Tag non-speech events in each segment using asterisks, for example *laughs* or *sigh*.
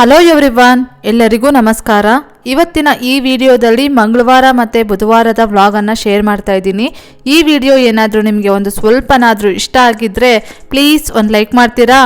Hello everyone ಎಲ್ಲರಿಗೂ ನಮಸ್ಕಾರ. ಇವತ್ತಿನ ಈ ವಿಡಿಯೋದಲ್ಲಿ ಮಂಗಳವಾರ ಮತ್ತು ಬುಧವಾರದ ವ್ಲಾಗನ್ನು ಶೇರ್ ಮಾಡ್ತಾ ಇದ್ದೀನಿ. ಈ ವಿಡಿಯೋ ಏನಾದರೂ ನಿಮಗೆ ಒಂದು ಸ್ವಲ್ಪನಾದರೂ ಇಷ್ಟ ಆಗಿದ್ದರೆ ಪ್ಲೀಸ್ ಒಂದು ಲೈಕ್ ಮಾಡ್ತೀರಾ?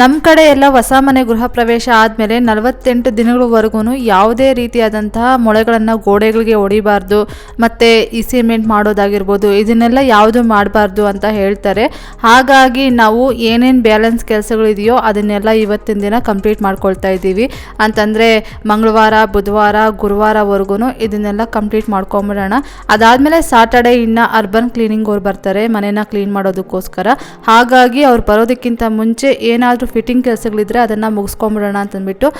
ನಮ್ಮ ಕಡೆ ಎಲ್ಲ ಹೊಸ ಮನೆ ಗೃಹ ಪ್ರವೇಶ ಆದಮೇಲೆ ನಲವತ್ತೆಂಟು ದಿನಗಳವರೆಗೂ ಯಾವುದೇ ರೀತಿಯಾದಂತಹ ಮೊಳೆಗಳನ್ನು ಗೋಡೆಗಳಿಗೆ ಹೊಡಿಬಾರ್ದು ಮತ್ತು ಈ ಸಿಮೆಂಟ್ ಮಾಡೋದಾಗಿರ್ಬೋದು, ಇದನ್ನೆಲ್ಲ ಯಾವುದು ಮಾಡಬಾರ್ದು ಅಂತ ಹೇಳ್ತಾರೆ. ಹಾಗಾಗಿ ನಾವು ಏನೇನು ಬ್ಯಾಲೆನ್ಸ್ ಕೆಲಸಗಳಿದೆಯೋ ಅದನ್ನೆಲ್ಲ ಇವತ್ತಿನ ದಿನ ಕಂಪ್ಲೀಟ್ ಮಾಡ್ಕೊಳ್ತಾ ಇದ್ದೀವಿ. ಅಂತಂದರೆ ಮಂಗಳವಾರ, ಬುಧವಾರ ಗುರುವಾರವರೆಗೂ ಇದನ್ನೆಲ್ಲ ಕಂಪ್ಲೀಟ್ ಮಾಡ್ಕೊಂಬಿಡೋಣ. ಅದಾದಮೇಲೆ ಸಾಟರ್ಡೆ ಇನ್ನು ಅರ್ಬನ್ ಕ್ಲೀನಿಂಗ್ ಅವ್ರು ಬರ್ತಾರೆ, ಮನೇನ ಕ್ಲೀನ್ ಮಾಡೋದಕ್ಕೋಸ್ಕರ. ಹಾಗಾಗಿ ಅವ್ರು ಬರೋದಕ್ಕಿಂತ ಮುಂಚೆ ಏನಾದರೂ ಫಿಟ್ಟಿಂಗ್ ಕೆಲಸಗಳಿದ್ರೆ ಅದನ್ನು ಮುಗಿಸ್ಕೊಂಬಿಡೋಣ ಅಂತಂದ್ಬಿಟ್ಟು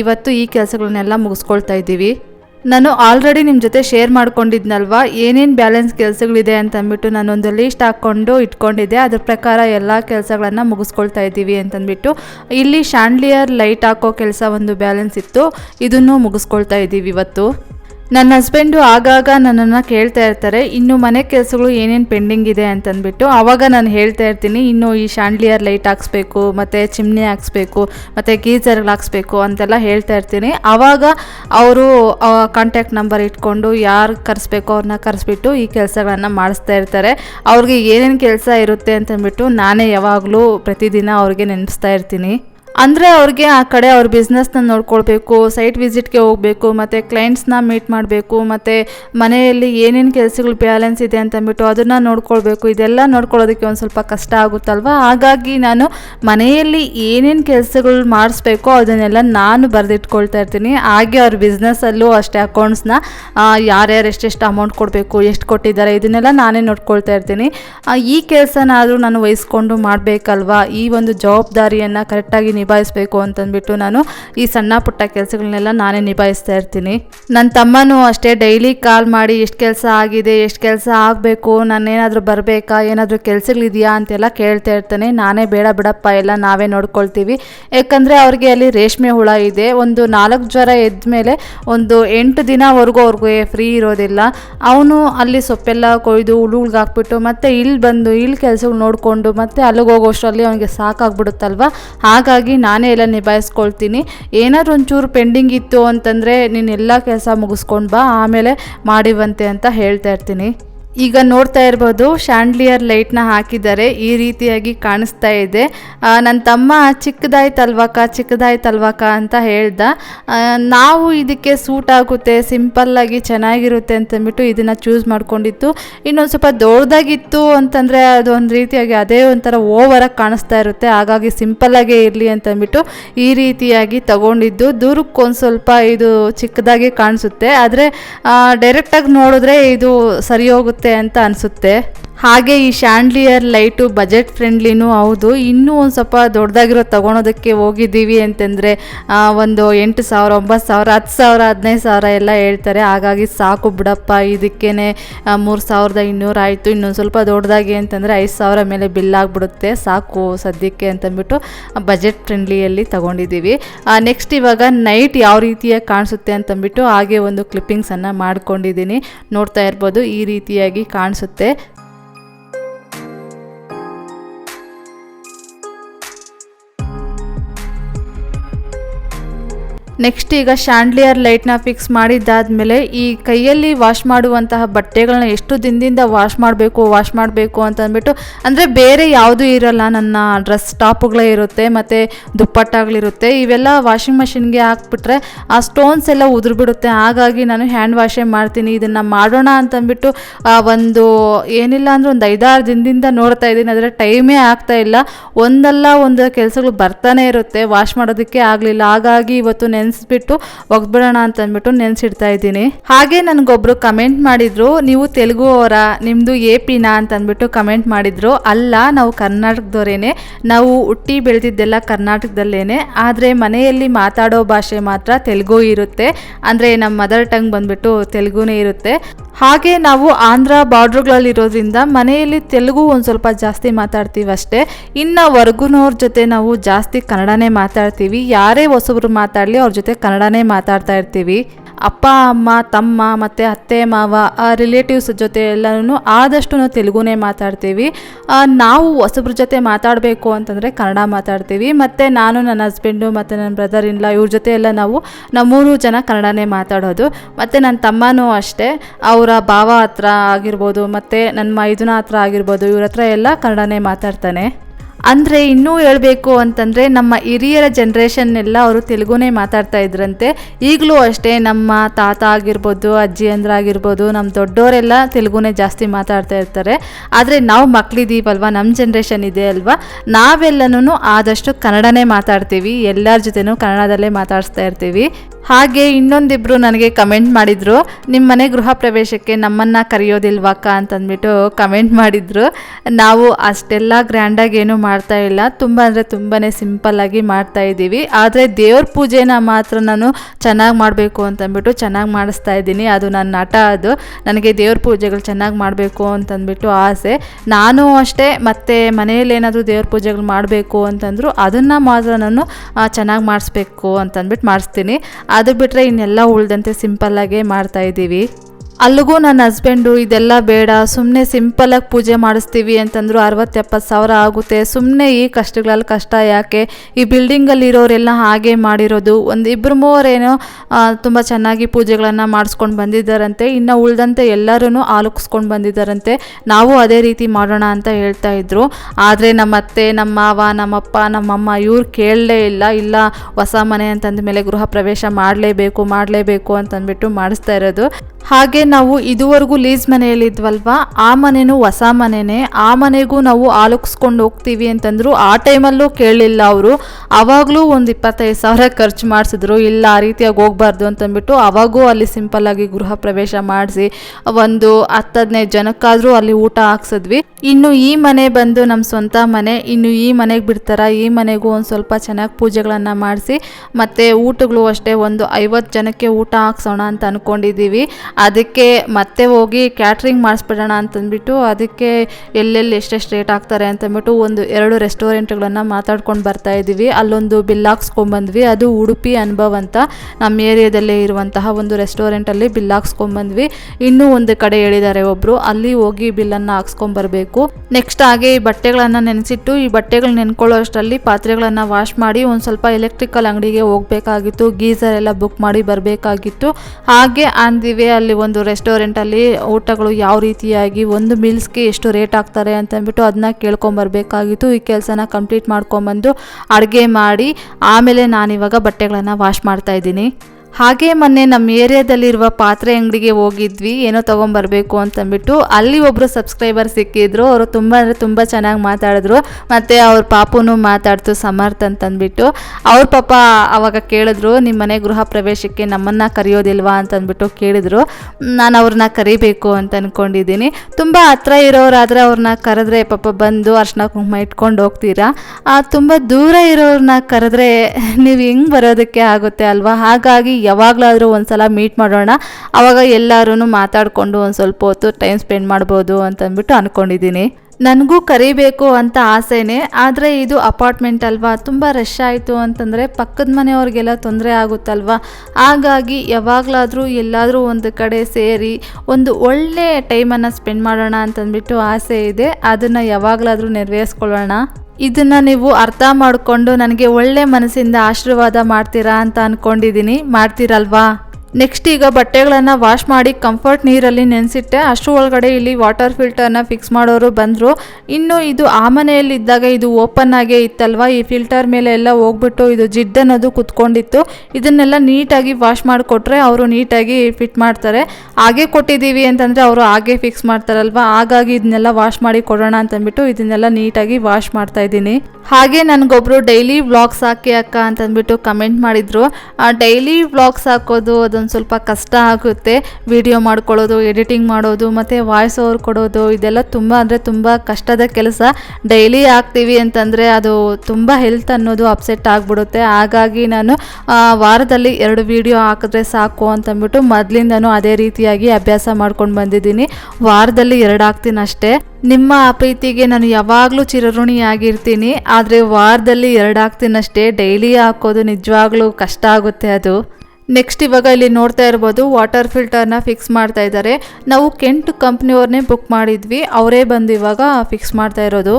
ಇವತ್ತು ಈ ಕೆಲಸಗಳನ್ನೆಲ್ಲ ಮುಗಿಸ್ಕೊಳ್ತಾ ಇದ್ದೀವಿ. ನಾನು ಆಲ್ರೆಡಿ ನಿಮ್ಮ ಜೊತೆ ಶೇರ್ ಮಾಡ್ಕೊಂಡಿದ್ನಲ್ವ? ಏನೇನು ಬ್ಯಾಲೆನ್ಸ್ ಕೆಲಸಗಳಿದೆ ಅಂತ ಅಂದ್ಬಿಟ್ಟು ನಾನೊಂದು ಲೀಸ್ಟ್ ಹಾಕ್ಕೊಂಡು ಇಟ್ಕೊಂಡಿದ್ದೆ. ಅದ್ರ ಪ್ರಕಾರ ಎಲ್ಲ ಕೆಲಸಗಳನ್ನು ಮುಗಿಸ್ಕೊಳ್ತಾ ಇದ್ದೀವಿ ಅಂತಂದ್ಬಿಟ್ಟು, ಇಲ್ಲಿ ಶಾಂಡ್ಲಿಯರ್ ಲೈಟ್ ಹಾಕೋ ಕೆಲಸ ಒಂದು ಬ್ಯಾಲೆನ್ಸ್ ಇತ್ತು. ಇದನ್ನು ಮುಗಿಸ್ಕೊಳ್ತಾ ಇದ್ದೀವಿ ಇವತ್ತು. ನನ್ನ ಹಸ್ಬೆಂಡು ಆಗಾಗ ನನ್ನನ್ನು ಕೇಳ್ತಾ ಇರ್ತಾರೆ, ಇನ್ನು ಮನೆ ಕೆಲಸಗಳು ಏನೇನು ಪೆಂಡಿಂಗ್ ಇದೆ? ಅಂತಂದ್ಬಿಟ್ಟು ಆವಾಗ ನಾನು ಹೇಳ್ತಾ ಇರ್ತೀನಿ, ಇನ್ನು ಈ ಶಾಂಡ್ಲಿಯರ್ ಲೈಟ್ ಹಾಕ್ಸ್ಬೇಕು, ಮತ್ತು ಚಿಮ್ನಿ ಹಾಕ್ಸ್ಬೇಕು, ಮತ್ತು ಗೀಸರ್ಗಳು ಹಾಕ್ಸ್ಬೇಕು ಅಂತೆಲ್ಲ ಹೇಳ್ತಾ ಇರ್ತೀನಿ. ಆವಾಗ ಅವರು ಕಾಂಟ್ಯಾಕ್ಟ್ ನಂಬರ್ ಇಟ್ಕೊಂಡು ಯಾರು ಕರೆಸ್ಬೇಕು ಅವ್ರನ್ನ ಕರೆಸ್ಬಿಟ್ಟು ಈ ಕೆಲಸಗಳನ್ನು ಮಾಡಿಸ್ತಾ ಇರ್ತಾರೆ. ಅವ್ರಿಗೆ ಏನೇನು ಕೆಲಸ ಇರುತ್ತೆ ಅಂತಂದ್ಬಿಟ್ಟು ನಾನೇ ಯಾವಾಗಲೂ ಪ್ರತಿದಿನ ಅವ್ರಿಗೆ ನೆನೆಸ್ತಾ ಇರ್ತೀನಿ. ಅಂದರೆ ಅವ್ರಿಗೆ ಆ ಕಡೆ ಅವ್ರ ಬಿಸ್ನೆಸ್ನ ನೋಡ್ಕೊಳ್ಬೇಕು ಸೈಟ್ ವಿಸಿಟ್ಗೆ ಹೋಗಬೇಕು, ಮತ್ತು ಕ್ಲೈಂಟ್ಸ್ನ ಮೀಟ್ ಮಾಡಬೇಕು, ಮತ್ತು ಮನೆಯಲ್ಲಿ ಏನೇನು ಕೆಲಸಗಳು ಬ್ಯಾಲೆನ್ಸ್ ಇದೆ ಅಂತಂದ್ಬಿಟ್ಟು ಅದನ್ನು ನೋಡ್ಕೊಳ್ಬೇಕು. ಇದೆಲ್ಲ ನೋಡ್ಕೊಳ್ಳೋದಕ್ಕೆ ಒಂದು ಸ್ವಲ್ಪ ಕಷ್ಟ ಆಗುತ್ತಲ್ವ? ಹಾಗಾಗಿ ನಾನು ಮನೆಯಲ್ಲಿ ಏನೇನು ಕೆಲಸಗಳು ಮಾಡಿಸ್ಬೇಕೋ ಅದನ್ನೆಲ್ಲ ನಾನು ಬರೆದಿಟ್ಕೊಳ್ತಾ ಇರ್ತೀನಿ. ಹಾಗೆ ಅವ್ರ ಬಿಸ್ನೆಸ್ಸಲ್ಲೂ ಅಷ್ಟೇ ಅಕೌಂಟ್ಸ್ನ ಯಾರ್ಯಾರು ಎಷ್ಟೆಷ್ಟು ಅಮೌಂಟ್ ಕೊಡಬೇಕು, ಎಷ್ಟು ಕೊಟ್ಟಿದ್ದಾರೆ, ಇದನ್ನೆಲ್ಲ ನಾನೇ ನೋಡ್ಕೊಳ್ತಾ ಇರ್ತೀನಿ. ಈ ಕೆಲಸನಾದರೂ ನಾನು ವಹಿಸ್ಕೊಂಡು ಮಾಡಬೇಕಲ್ವಾ? ಈ ಒಂದು ಜವಾಬ್ದಾರಿಯನ್ನು ಕರೆಕ್ಟಾಗಿ ನಿಭಾಯಿಸಬೇಕು ಅಂತಂದ್ಬಿಟ್ಟು ನಾನು ಈ ಸಣ್ಣ ಪುಟ್ಟ ಕೆಲಸಗಳನ್ನೆಲ್ಲ ನಾನೇ ನಿಭಾಯಿಸ್ತಾ ಇರ್ತೀನಿ. ನನ್ನ ತಮ್ಮನೂ ಅಷ್ಟೇ ಡೈಲಿ ಕಾಲ್ ಮಾಡಿ ಎಷ್ಟು ಕೆಲಸ ಆಗಿದೆ, ಎಷ್ಟು ಕೆಲಸ ಆಗಬೇಕು ನಾನೇನಾದರೂ ಬರಬೇಕಾ, ಏನಾದರೂ ಕೆಲಸಗಳಿದೆಯಾ ಅಂತೆಲ್ಲ ಕೇಳ್ತಾ ಇರ್ತಾನೆ. ನಾನೇ ಬೇಡ ಬಿಡಪ್ಪ, ಎಲ್ಲ ನಾವೇ ನೋಡ್ಕೊಳ್ತೀವಿ. ಯಾಕಂದರೆ ಅವ್ರಿಗೆ ಅಲ್ಲಿ ರೇಷ್ಮೆ ಹುಳ ಇದೆ. ಒಂದು ನಾಲ್ಕು ಜ್ವರ ಎದ್ದ ಮೇಲೆ ಒಂದು ಎಂಟು ದಿನವರೆಗೂ ಅವ್ರಿಗೆ ಫ್ರೀ ಇರೋದಿಲ್ಲ. ಅವನು ಅಲ್ಲಿ ಸೊಪ್ಪೆಲ್ಲ ಕೊಯ್ದು ಹುಳುಗಳ್ಗೆ ಹಾಕ್ಬಿಟ್ಟು ಮತ್ತೆ ಇಲ್ಲಿ ಬಂದು, ಇಲ್ಲಿ ಕೆಲಸಗಳು ನೋಡಿಕೊಂಡು ಮತ್ತೆ ಅಲ್ಲಿಗೆ ಹೋಗೋಷ್ಟರಲ್ಲಿ ಅವನಿಗೆ ಸಾಕಾಗ್ಬಿಡುತ್ತಲ್ವ? ಹಾಗಾಗಿ ನಾನೇ ಎಲ್ಲ ನಿಭಾಯಿಸ್ಕೊಳ್ತೀನಿ. ಏನಾದ್ರು ಒಂಚೂರು ಪೆಂಡಿಂಗ್ ಇತ್ತು ಅಂತಂದರೆ ನೀನು ಎಲ್ಲ ಕೆಲಸ ಮುಗಿಸ್ಕೊಂಡು ಬಾ, ಆಮೇಲೆ ಮಾಡಿವಂತೆ ಅಂತ ಹೇಳ್ತಾ ಇರ್ತೀನಿ. ಈಗ ನೋಡ್ತಾ ಇರ್ಬೋದು ಶಾಂಡ್ಲಿಯರ್ ಲೈಟ್ನ ಹಾಕಿದ್ದಾರೆ, ಈ ರೀತಿಯಾಗಿ ಕಾಣಿಸ್ತಾ ಇದೆ. ನನ್ನ ತಮ್ಮ ಚಿಕ್ಕದಾಯ್ತಲ್ವಕ್ಕ ಚಿಕ್ಕದಾಯ್ತಲ್ವಕ್ಕ ಅಂತ ಹೇಳ್ದ. ನಾವು ಇದಕ್ಕೆ ಸೂಟ್ ಆಗುತ್ತೆ ಸಿಂಪಲ್ಲಾಗಿ ಚೆನ್ನಾಗಿರುತ್ತೆ ಅಂತಂದ್ಬಿಟ್ಟು ಇದನ್ನು ಚೂಸ್ ಮಾಡ್ಕೊಂಡಿತ್ತು. ಇನ್ನೊಂದು ಸ್ವಲ್ಪ ದೊಡ್ಡದಾಗಿತ್ತು ಅಂತಂದರೆ ಅದು ಒಂದು ರೀತಿಯಾಗಿ ಅದೇ ಒಂಥರ ಓವರಾಗಿ ಕಾಣಿಸ್ತಾ ಇರುತ್ತೆ, ಹಾಗಾಗಿ ಸಿಂಪಲ್ಲಾಗೇ ಇರಲಿ ಅಂತಂದ್ಬಿಟ್ಟು ಈ ರೀತಿಯಾಗಿ ತಗೊಂಡಿದ್ದು. ದೂರಕ್ಕೊಂದು ಸ್ವಲ್ಪ ಇದು ಚಿಕ್ಕದಾಗಿ ಕಾಣಿಸುತ್ತೆ, ಆದರೆ ಡೈರೆಕ್ಟಾಗಿ ನೋಡಿದ್ರೆ ಇದು ಸರಿ ಹೋಗುತ್ತೆ ಅಂತ ಅನಿಸುತ್ತೆ. ಹಾಗೆ ಈ ಶ್ಯಾಂಡ್ಲಿಯರ್ ಲೈಟು ಬಜೆಟ್ ಫ್ರೆಂಡ್ಲಿನೂ ಹೌದು. ಇನ್ನೂ ಒಂದು ಸ್ವಲ್ಪ ದೊಡ್ಡದಾಗಿರೋ ತೊಗೊಳೋದಕ್ಕೆ ಹೋಗಿದ್ದೀವಿ ಅಂತಂದರೆ ಒಂದು ಎಂಟು ಸಾವಿರ, ಒಂಬತ್ತು ಸಾವಿರ, ಹತ್ತು ಸಾವಿರ, ಹದಿನೈದು ಸಾವಿರ ಎಲ್ಲ ಹೇಳ್ತಾರೆ. ಹಾಗಾಗಿ ಸಾಕು ಬಿಡಪ್ಪ ಇದಕ್ಕೇ ಮೂರು ಸಾವಿರದ ಇನ್ನೂರು ಆಯಿತು. ಇನ್ನೊಂದು ಸ್ವಲ್ಪ ದೊಡ್ಡದಾಗಿ ಅಂತಂದರೆ ಐದು ಸಾವಿರ ಮೇಲೆ ಬಿಲ್ ಆಗಿಬಿಡುತ್ತೆ. ಸಾಕು ಸದ್ಯಕ್ಕೆ ಅಂತಂದ್ಬಿಟ್ಟು ಬಜೆಟ್ ಫ್ರೆಂಡ್ಲಿಯಲ್ಲಿ ತೊಗೊಂಡಿದ್ದೀವಿ. ನೆಕ್ಸ್ಟ್ ಇವಾಗ ನೈಟ್ ಯಾವ ರೀತಿಯಾಗಿ ಕಾಣಿಸುತ್ತೆ ಅಂತಂದ್ಬಿಟ್ಟು ಹಾಗೆ ಒಂದು ಕ್ಲಿಪ್ಪಿಂಗ್ಸನ್ನು ಮಾಡ್ಕೊಂಡಿದ್ದೀನಿ. ನೋಡ್ತಾ ಇರ್ಬೋದು, ಈ ರೀತಿಯಾಗಿ ಕಾಣಿಸುತ್ತೆ. ನೆಕ್ಸ್ಟ್ ಈಗ ಶಾಂಡ್ಲಿಯರ್ ಲೈಟ್ನ ಫಿಕ್ಸ್ ಮಾಡಿದ್ದಾದಮೇಲೆ ಈ ಕೈಯಲ್ಲಿ ವಾಶ್ ಮಾಡುವಂತಹ ಬಟ್ಟೆಗಳನ್ನ ಎಷ್ಟು ದಿನದಿಂದ ವಾಶ್ ಮಾಡಬೇಕು ವಾಶ್ ಮಾಡಬೇಕು ಅಂತ ಅಂದ್ಬಿಟ್ಟು, ಅಂದರೆ ಬೇರೆ ಯಾವುದೂ ಇರಲ್ಲ, ನನ್ನ ಡ್ರೆಸ್ ಟಾಪ್ಗಳೇ ಇರುತ್ತೆ, ಮತ್ತು ದುಪ್ಪಟ್ಟಾಗಳಿರುತ್ತೆ, ಇವೆಲ್ಲ ವಾಷಿಂಗ್ ಮಷಿನ್ಗೆ ಹಾಕ್ಬಿಟ್ರೆ ಆ ಸ್ಟೋನ್ಸ್ ಎಲ್ಲ ಉದುರ್ಬಿಡುತ್ತೆ. ಹಾಗಾಗಿ ನಾನು ಹ್ಯಾಂಡ್ ವಾಶೇ ಮಾಡ್ತೀನಿ, ಇದನ್ನು ಮಾಡೋಣ ಅಂತಂದ್ಬಿಟ್ಟು ಒಂದು ಏನಿಲ್ಲ ಅಂದರೆ ಒಂದು ಐದಾರು ದಿನದಿಂದ ನೋಡ್ತಾ ಇದ್ದೀನಿ. ಆದರೆ ಟೈಮೇ ಆಗ್ತಾ ಇಲ್ಲ. ಒಂದಲ್ಲ ಒಂದು ಕೆಲಸಗಳು ಬರ್ತಾನೆ ಇರುತ್ತೆ ವಾಶ್ ಮಾಡೋದಕ್ಕೆ ಆಗಲಿಲ್ಲ. ಹಾಗಾಗಿ ಇವತ್ತು ನೆನೆಸ್ಬಿಟ್ಟು ಒಗ್ಬಿಡೋಣ ಅಂತ ಅಂದ್ಬಿಟ್ಟು ನೆನೆಸಿಡ್ತಾ ಇದ್ದೀನಿ. ಹಾಗೆ ನನಗೊಬ್ರು ಕಮೆಂಟ್ ಮಾಡಿದ್ರು, ನೀವು ತೆಲುಗು ಅವರ ನಿಮ್ಮದು ಎ ಪಿನಾ ಅಂತ ಅಂದ್ಬಿಟ್ಟು ಕಮೆಂಟ್ ಮಾಡಿದ್ರು. ಅಲ್ಲ, ನಾವು ಕರ್ನಾಟಕದವರೇನೆ. ನಾವು ಹುಟ್ಟಿ ಬೆಳೆದಿದ್ದೆಲ್ಲ ಕರ್ನಾಟಕದಲ್ಲೇನೆ. ಆದರೆ ಮನೆಯಲ್ಲಿ ಮಾತಾಡೋ ಭಾಷೆ ಮಾತ್ರ ತೆಲುಗು ಇರುತ್ತೆ. ಅಂದರೆ ನಮ್ಮ ಮದರ್ ಟಂಗ್ ಬಂದ್ಬಿಟ್ಟು ತೆಲುಗುನೇ ಇರುತ್ತೆ. ಹಾಗೆ ನಾವು ಆಂಧ್ರ ಬಾರ್ಡ್ರ್ಗಳಲ್ಲಿರೋದ್ರಿಂದ ಮನೆಯಲ್ಲಿ ತೆಲುಗು ಒಂದು ಸ್ವಲ್ಪ ಜಾಸ್ತಿ ಮಾತಾಡ್ತೀವಿ ಅಷ್ಟೇ. ಇನ್ನು ವರ್ಗುನವ್ರ ಜೊತೆ ನಾವು ಜಾಸ್ತಿ ಕನ್ನಡನೇ ಮಾತಾಡ್ತೀವಿ. ಯಾರೇ ಹೊಸಬ್ರು ಮಾತಾಡಲಿ ಅವ್ರ ಕನ್ನಡನೇ ಮಾತಾಡ್ತಾ ಇರ್ತೀವಿ. ಅಪ್ಪ, ಅಮ್ಮ, ತಮ್ಮ ಮತ್ತು ಅತ್ತೆ, ಮಾವ ರಿಲೇಟಿವ್ಸ್ ಜೊತೆ ಎಲ್ಲನೂ ಆದಷ್ಟು ನಾವು ತೆಲುಗುನೇ ಮಾತಾಡ್ತೀವಿ. ನಾವು ಹೊಸಬ್ರ ಜೊತೆ ಮಾತಾಡಬೇಕು ಅಂತಂದರೆ ಕನ್ನಡ ಮಾತಾಡ್ತೀವಿ. ಮತ್ತು ನಾನು, ನನ್ನ ಹಸ್ಬೆಂಡು ಮತ್ತು ನನ್ನ ಬ್ರದರ್ ಇಲ್ಲ ಇವ್ರ ಜೊತೆ ಎಲ್ಲ ನಾವು ನಮ್ಮೂರು ಜನ ಕನ್ನಡನೇ ಮಾತಾಡೋದು. ಮತ್ತು ನನ್ನ ತಮ್ಮನೂ ಅಷ್ಟೇ. ಅವರ ಭಾವ ಹತ್ರ ಆಗಿರ್ಬೋದು, ಮತ್ತು ನನ್ನ ಮೈದುನ ಹತ್ರ ಆಗಿರ್ಬೋದು, ಇವ್ರ ಹತ್ರ ಎಲ್ಲ ಕನ್ನಡನೇ ಮಾತಾಡ್ತಾನೆ. ಅಂದರೆ ಇನ್ನೂ ಹೇಳಬೇಕು ಅಂತಂದರೆ ನಮ್ಮ ಹಿರಿಯರ ಜನ್ರೇಷನ್ನೆಲ್ಲ ಅವರು ತೆಲುಗುನೇ ಮಾತಾಡ್ತಾ ಇದ್ರಂತೆ. ಈಗಲೂ ಅಷ್ಟೇ ನಮ್ಮ ತಾತ ಆಗಿರ್ಬೋದು, ಅಜ್ಜಿ ಆಗಿರ್ಬೋದು ನಮ್ಮ ದೊಡ್ಡವರೆಲ್ಲ ತೆಲುಗುನೇ ಜಾಸ್ತಿ ಮಾತಾಡ್ತಾ ಇರ್ತಾರೆ. ಆದರೆ ನಾವು ಮಕ್ಕಳಿದ್ದೀವಲ್ವ ನಮ್ಮ ಜನ್ರೇಷನ್ ಇದೆ ಅಲ್ವಾ? ನಾವೆಲ್ಲನೂ ಆದಷ್ಟು ಕನ್ನಡನೇ ಮಾತಾಡ್ತೀವಿ. ಎಲ್ಲರ ಜೊತೆನೂ ಕನ್ನಡದಲ್ಲೇ ಮಾತಾಡಿಸ್ತಾ ಇರ್ತೀವಿ. ಹಾಗೆ ಇನ್ನೊಂದಿಬ್ರು ನನಗೆ ಕಮೆಂಟ್ ಮಾಡಿದರು. ನಿಮ್ಮ ಮನೆ ಗೃಹ ಪ್ರವೇಶಕ್ಕೆ ನಮ್ಮನ್ನು ಕರೆಯೋದಿಲ್ವಕ್ಕ ಅಂತಂದ್ಬಿಟ್ಟು ಕಮೆಂಟ್ ಮಾಡಿದರು. ನಾವು ಅಷ್ಟೆಲ್ಲ ಗ್ರ್ಯಾಂಡಾಗಿ ಏನು ಮಾಡ್ತಾ ಇಲ್ಲ. ತುಂಬ ಅಂದರೆ ತುಂಬಾ ಸಿಂಪಲ್ಲಾಗಿ ಮಾಡ್ತಾ ಇದ್ದೀವಿ. ಆದರೆ ದೇವ್ರ ಪೂಜೆನ ಮಾತ್ರ ನಾನು ಚೆನ್ನಾಗಿ ಮಾಡಬೇಕು ಅಂತಂದ್ಬಿಟ್ಟು ಚೆನ್ನಾಗಿ ಮಾಡಿಸ್ತಾ ಇದ್ದೀನಿ. ಅದು ನನ್ನ ನಟ ಅದು. ನನಗೆ ದೇವ್ರ ಪೂಜೆಗಳು ಚೆನ್ನಾಗಿ ಮಾಡಬೇಕು ಅಂತಂದ್ಬಿಟ್ಟು ಆಸೆ. ನಾನು ಅಷ್ಟೇ ಮತ್ತು ಮನೆಯಲ್ಲಿ ಏನಾದರೂ ದೇವ್ರ ಪೂಜೆಗಳು ಮಾಡಬೇಕು ಅಂತಂದ್ರು ಅದನ್ನು ಮಾತ್ರ ನಾನು ಚೆನ್ನಾಗಿ ಮಾಡಿಸ್ಬೇಕು ಅಂತಂದ್ಬಿಟ್ಟು ಮಾಡಿಸ್ತೀನಿ. ಅದು ಬಿಟ್ಟರೆ ಇನ್ನೆಲ್ಲ ಉಳ್ದಂತೆ ಸಿಂಪಲ್ಲಾಗೇ ಮಾಡ್ತಾ ಇದ್ದೀವಿ. ಅಲ್ಲಿಗೂ ನನ್ನ ಹಸ್ಬೆಂಡು, ಇದೆಲ್ಲ ಬೇಡ ಸುಮ್ಮನೆ ಸಿಂಪಲಾಗಿ ಪೂಜೆ ಮಾಡಿಸ್ತೀವಿ ಅಂತಂದ್ರು ಅರವತ್ತು ಎಪ್ಪತ್ತು ಸಾವಿರ ಆಗುತ್ತೆ. ಸುಮ್ಮನೆ ಈ ಕಷ್ಟಗಳಲ್ಲಿ ಕಷ್ಟ ಯಾಕೆ? ಈ ಬಿಲ್ಡಿಂಗಲ್ಲಿ ಇರೋರೆಲ್ಲ ಹಾಗೆ ಮಾಡಿರೋದು. ಒಂದು ಇಬ್ಬರು ಮೂವರೇನೋ ತುಂಬ ಚೆನ್ನಾಗಿ ಪೂಜೆಗಳನ್ನು ಮಾಡಿಸ್ಕೊಂಡು ಬಂದಿದ್ದಾರಂತೆ. ಇನ್ನು ಉಳ್ದಂತೆ ಎಲ್ಲರೂ ಆಲೋಕಿಸ್ಕೊಂಡು ಬಂದಿದ್ದಾರಂತೆ. ನಾವು ಅದೇ ರೀತಿ ಮಾಡೋಣ ಅಂತ ಹೇಳ್ತಾ ಇದ್ರು. ಆದರೆ ನಮ್ಮ ಅತ್ತೆ, ನಮ್ಮ ಮಾವ ನಮ್ಮಪ್ಪ ನಮ್ಮಮ್ಮ ಇವ್ರು ಕೇಳಲೇ ಇಲ್ಲ. ಇಲ್ಲ, ಹೊಸ ಮನೆ ಅಂತಂದ ಮೇಲೆ ಗೃಹ ಪ್ರವೇಶ ಮಾಡಲೇಬೇಕು ಮಾಡಲೇಬೇಕು ಅಂತಂದ್ಬಿಟ್ಟು ಮಾಡಿಸ್ತಾ ಇರೋದು. ಹಾಗೆ ನಾವು ಇದುವರೆಗೂ ಲೀಸ್ ಮನೆಯಲ್ಲಿದ್ವಲ್ವ ಆ ಮನೆನೂ ಹೊಸ ಮನೆನೇ. ಆ ಮನೆಗೂ ನಾವು ಆಲೋಕಿಸ್ಕೊಂಡು ಹೋಗ್ತೀವಿ ಅಂತಂದ್ರು ಆ ಟೈಮಲ್ಲೂ ಕೇಳಲಿಲ್ಲ ಅವರು. ಅವಾಗಲೂ ಒಂದು ಇಪ್ಪತ್ತೈದು ಸಾವಿರ ಖರ್ಚು ಮಾಡಿಸಿದ್ರು. ಇಲ್ಲ, ಆ ರೀತಿಯಾಗಿ ಹೋಗ್ಬಾರ್ದು ಅಂತಂದ್ಬಿಟ್ಟು ಅವಾಗೂ ಅಲ್ಲಿ ಸಿಂಪಲ್ಲಾಗಿ ಗೃಹ ಪ್ರವೇಶ ಮಾಡಿಸಿ ಒಂದು ಹತ್ತು ಹದಿನೈದು ಜನಕ್ಕಾದರೂ ಅಲ್ಲಿ ಊಟ ಹಾಕ್ಸಿದ್ವಿ. ಇನ್ನು ಈ ಮನೆ ಬಂದು ನಮ್ಮ ಸ್ವಂತ ಮನೆ. ಇನ್ನು ಈ ಮನೆಗೆ ಬಿಡ್ತಾರ? ಈ ಮನೆಗೂ ಒಂದು ಸ್ವಲ್ಪ ಚೆನ್ನಾಗಿ ಪೂಜೆಗಳನ್ನು ಮಾಡಿಸಿ ಮತ್ತು ಊಟಗಳು ಅಷ್ಟೇ ಒಂದು ಐವತ್ತು ಜನಕ್ಕೆ ಊಟ ಹಾಕ್ಸೋಣ ಅಂತ ಅಂದ್ಕೊಂಡಿದ್ದೀವಿ ಅದಕ್ಕೆ ಮತ್ತೆ ಹೋಗಿ ಕ್ಯಾಟ್ರಿಂಗ್ ಮಾಡಿಸ್ಬಿಡೋಣ ಅಂತಂದ್ಬಿಟ್ಟು ಅದಕ್ಕೆ ಎಲ್ಲೆಲ್ಲಿ ಎಷ್ಟೆಷ್ಟು ರೇಟ್ ಹಾಕ್ತಾರೆ ಅಂತಂದ್ಬಿಟ್ಟು ಒಂದು ಎರಡು ರೆಸ್ಟೋರೆಂಟ್ಗಳನ್ನು ಮಾತಾಡ್ಕೊಂಡು ಬರ್ತಾ ಇದ್ದೀವಿ. ಅಲ್ಲೊಂದು ಬಿಲ್ ಹಾಕ್ಸ್ಕೊಂಬಂದ್ವಿ ಅದು ಉಡುಪಿ ಅನುಭವ ಅಂತ ನಮ್ಮ ಏರಿಯಾದಲ್ಲೇ ಇರುವಂತಹ ಒಂದು ರೆಸ್ಟೋರೆಂಟಲ್ಲಿ ಬಿಲ್ ಹಾಕ್ಸ್ಕೊಂಬಂದ್ವಿ ಇನ್ನೂ ಒಂದು ಕಡೆ ಹೇಳಿದ್ದಾರೆ ಒಬ್ಬರು ಅಲ್ಲಿ ಹೋಗಿ ಬಿಲ್ಲನ್ನು ಹಾಕ್ಸ್ಕೊಂಬರ್ಬೇಕು ನೆಕ್ಸ್ಟ್ ಹಾಗೆ ಈ ಬಟ್ಟೆಗಳನ್ನು ನೆನೆಸಿಟ್ಟು, ಈ ಬಟ್ಟೆಗಳು ನೆನ್ಕೊಳ್ಳೋ ಅಷ್ಟರಲ್ಲಿ ಪಾತ್ರೆಗಳನ್ನು ವಾಶ್ ಮಾಡಿ ಒಂದು ಸ್ವಲ್ಪ ಎಲೆಕ್ಟ್ರಿಕಲ್ ಅಂಗಡಿಗೆ ಹೋಗಬೇಕಾಗಿತ್ತು. ಗೀಸರ್ ಎಲ್ಲ ಬುಕ್ ಮಾಡಿ ಬರಬೇಕಾಗಿತ್ತು. ಹಾಗೆ ಅಂದಿವೆ ಅಲ್ಲಿ ಒಂದು ರೆಸ್ಟೋರೆಂಟಲ್ಲಿ ಊಟಗಳು ಯಾವ ರೀತಿಯಾಗಿ ಒಂದು ಮೀಲ್ಸ್ಗೆ ಎಷ್ಟು ರೇಟ್ ಹಾಕ್ತಾರೆ ಅಂತಂದ್ಬಿಟ್ಟು ಅದನ್ನ ಕೇಳ್ಕೊಂಬರ್ಬೇಕಾಗಿತ್ತು. ಈ ಕೆಲಸನ ಕಂಪ್ಲೀಟ್ ಮಾಡ್ಕೊಂಬಂದು ಅಡುಗೆ ಮಾಡಿ ಆಮೇಲೆ ನಾನು ಇವಾಗ ಬಟ್ಟೆಗಳನ್ನು ವಾಶ್ ಮಾಡ್ತಾ ಇದ್ದೀನಿ. ಹಾಗೆ ಮೊನ್ನೆ ನಮ್ಮ ಏರಿಯಾದಲ್ಲಿರುವ ಪಾತ್ರೆ ಅಂಗಡಿಗೆ ಹೋಗಿದ್ವಿ, ಏನೋ ತೊಗೊಂಬರ್ಬೇಕು ಅಂತಂದ್ಬಿಟ್ಟು. ಅಲ್ಲಿ ಒಬ್ಬರು ಸಬ್ಸ್ಕ್ರೈಬರ್ ಸಿಕ್ಕಿದ್ರು, ಅವರು ತುಂಬ ಅಂದರೆ ತುಂಬ ಚೆನ್ನಾಗಿ ಮಾತಾಡಿದ್ರು. ಮತ್ತು ಅವ್ರ ಪಾಪುನು ಮಾತಾಡ್ತು, ಸಮರ್ಥ ಅಂತಂದ್ಬಿಟ್ಟು. ಅವ್ರ ಪಾಪ ಅವಾಗ ಕೇಳಿದ್ರು ನಿಮ್ಮ ಮನೆ ಗೃಹ ಪ್ರವೇಶಕ್ಕೆ ನಮ್ಮನ್ನು ಕರೆಯೋದಿಲ್ವಾ? ಅಂತಂದ್ಬಿಟ್ಟು ಕೇಳಿದ್ರು. ನಾನು ಅವ್ರನ್ನ ಕರಿಬೇಕು ಅಂತ ಅಂದ್ಕೊಂಡಿದ್ದೀನಿ ತುಂಬ ಹತ್ರ ಇರೋರಾದರೆ ಅವ್ರನ್ನ ಕರೆದ್ರೆ ಪಾಪ ಬಂದು ಅರ್ಶನ ಕುಂಕುಮ ಇಟ್ಕೊಂಡು ಹೋಗ್ತೀರಾ? ತುಂಬ ದೂರ ಇರೋರನ್ನ ಕರೆದ್ರೆ *laughs* ನೀವು ಹೆಂಗೆ ಬರೋದಕ್ಕೆ ಆಗುತ್ತೆ ಅಲ್ವಾ? ಹಾಗಾಗಿ ಯಾವಾಗಲಾದರೂ ಒಂದು ಸಲ ಮೀಟ್ ಮಾಡೋಣ. ಆವಾಗ ಎಲ್ಲರೂ ಮಾತಾಡಿಕೊಂಡು ಒಂದು ಸ್ವಲ್ಪ ಹೊತ್ತು ಟೈಮ್ ಸ್ಪೆಂಡ್ ಮಾಡ್ಬೋದು ಅಂತಂದ್ಬಿಟ್ಟು ಅಂದ್ಕೊಂಡಿದ್ದೀನಿ ನನಗೂ ಕರಿಬೇಕು ಅಂತ ಆಸೆನೇ, ಆದರೆ ಇದು ಅಪಾರ್ಟ್ಮೆಂಟ್ ಅಲ್ವಾ? ತುಂಬ ರಶ್ ಆಯಿತು ಅಂತಂದರೆ ಪಕ್ಕದ ಮನೆಯವ್ರಿಗೆಲ್ಲ ತೊಂದರೆ ಆಗುತ್ತಲ್ವಾ? ಹಾಗಾಗಿ ಯಾವಾಗಲಾದರೂ ಎಲ್ಲಾದರೂ ಒಂದು ಕಡೆ ಸೇರಿ ಒಂದು ಒಳ್ಳೆ ಟೈಮನ್ನು ಸ್ಪೆಂಡ್ ಮಾಡೋಣ ಅಂತಂದ್ಬಿಟ್ಟು ಆಸೆ ಇದೆ. ಅದನ್ನು ಯಾವಾಗಲಾದರೂ ನೆರವೇರಿಸ್ಕೊಳ್ಳೋಣ. ಇದನ್ನು ನೀವು ಅರ್ಥ ಮಾಡಿಕೊಂಡು ನನಗೆ ಒಳ್ಳೆ ಮನಸ್ಸಿಂದ ಆಶೀರ್ವಾದ ಮಾಡ್ತೀರಾ ಅಂತ ಅಂದ್ಕೊಂಡಿದ್ದೀನಿ ಮಾಡ್ತೀರಲ್ವಾ? ನೆಕ್ಸ್ಟ್ ಈಗ ಬಟ್ಟೆಗಳನ್ನು ವಾಶ್ ಮಾಡಿ ಕಂಫರ್ಟ್ ನೀರಲ್ಲಿ ನೆನೆಸಿಟ್ಟೆ. ಅಷ್ಟು ಒಳಗಡೆ ಇಲ್ಲಿ ವಾಟರ್ ಫಿಲ್ಟರ್ನ ಫಿಕ್ಸ್ ಮಾಡೋರು ಬಂದರು. ಇನ್ನು ಇದು ಆ ಮನೆಯಲ್ಲಿದ್ದಾಗ ಇದು ಓಪನ್ ಆಗೇ ಇತ್ತಲ್ವ? ಈ ಫಿಲ್ಟರ್ ಮೇಲೆ ಎಲ್ಲ ಹೋಗ್ಬಿಟ್ಟು ಇದು ಜಿಡ್ ಅನ್ನೋದು ಕುತ್ಕೊಂಡಿತ್ತು. ಇದನ್ನೆಲ್ಲ ನೀಟಾಗಿ ವಾಶ್ ಮಾಡಿಕೊಟ್ರೆ ಅವರು ನೀಟಾಗಿ ಫಿಟ್ ಮಾಡ್ತಾರೆ. ಹಾಗೆ ಕೊಟ್ಟಿದ್ದೀವಿ ಅಂತಂದರೆ ಅವರು ಹಾಗೆ ಫಿಕ್ಸ್ ಮಾಡ್ತಾರಲ್ವ? ಹಾಗಾಗಿ ಇದನ್ನೆಲ್ಲ ವಾಶ್ ಮಾಡಿ ಕೊಡೋಣ ಅಂತಂದ್ಬಿಟ್ಟು ಇದನ್ನೆಲ್ಲ ನೀಟಾಗಿ ವಾಶ್ ಮಾಡ್ತಾ ಇದ್ದೀನಿ. ಹಾಗೆ ನನಗೊಬ್ಬರು ಡೈಲಿ ವ್ಲಾಗ್ಸ್ ಹಾಕಿ ಅಕ್ಕ ಅಂತಂದ್ಬಿಟ್ಟು ಕಮೆಂಟ್ ಮಾಡಿದ್ರು. ಡೈಲಿ ವ್ಲಾಗ್ಸ್ ಹಾಕೋದು ಅದೊಂದು ಸ್ವಲ್ಪ ಕಷ್ಟ ಆಗುತ್ತೆ. ವಿಡಿಯೋ ಮಾಡ್ಕೊಳ್ಳೋದು, ಎಡಿಟಿಂಗ್ ಮಾಡೋದು, ಮತ್ತು ವಾಯ್ಸ್ ಓವರ್ ಕೊಡೋದು, ಇದೆಲ್ಲ ತುಂಬ ಅಂದರೆ ತುಂಬ ಕಷ್ಟದ ಕೆಲಸ. ಡೈಲಿ ಹಾಕ್ತೀವಿ ಅಂತಂದರೆ ಅದು ತುಂಬ ಹೆಲ್ತ್ ಅನ್ನೋದು ಅಪ್ಸೆಟ್ ಆಗಿಬಿಡುತ್ತೆ. ಹಾಗಾಗಿ ನಾನು ವಾರದಲ್ಲಿ ಎರಡು ವಿಡಿಯೋ ಹಾಕಿದ್ರೆ ಸಾಕು ಅಂತಂದ್ಬಿಟ್ಟು ಮೊದಲಿಂದನೂ ಅದೇ ರೀತಿಯಾಗಿ ಅಭ್ಯಾಸ ಮಾಡ್ಕೊಂಡು ಬಂದಿದ್ದೀನಿ. ವಾರದಲ್ಲಿ ಎರಡು ಹಾಕ್ತೀನಿ ಅಷ್ಟೇ. ನಿಮ್ಮ ಪ್ರೀತಿಗೆ ನಾನು ಯಾವಾಗಲೂ ಚಿರಋಣಿಯಾಗಿರ್ತೀನಿ ಆದರೆ ವಾರದಲ್ಲಿ ಎರಡು ಹಾಕ್ತೀನಷ್ಟೇ ಡೈಲಿ ಹಾಕೋದು ನಿಜವಾಗ್ಲೂ ಕಷ್ಟ ಆಗುತ್ತೆ ಅದು. ನೆಕ್ಸ್ಟ್ ಇವಾಗ ಇಲ್ಲಿ ನೋಡ್ತಾ ಇರ್ಬೋದು ವಾಟರ್ ಫಿಲ್ಟರ್ನ ಫಿಕ್ಸ್ ಮಾಡ್ತಾ ಇದ್ದಾರೆ. ನಾವು ಕೆಂಟ್ ಕಂಪ್ನಿಯವ್ರನ್ನೇ ಬುಕ್ ಮಾಡಿದ್ವಿ. ಅವರೇ ಬಂದು ಇವಾಗ ಫಿಕ್ಸ್ ಮಾಡ್ತಾ ಇರೋದು.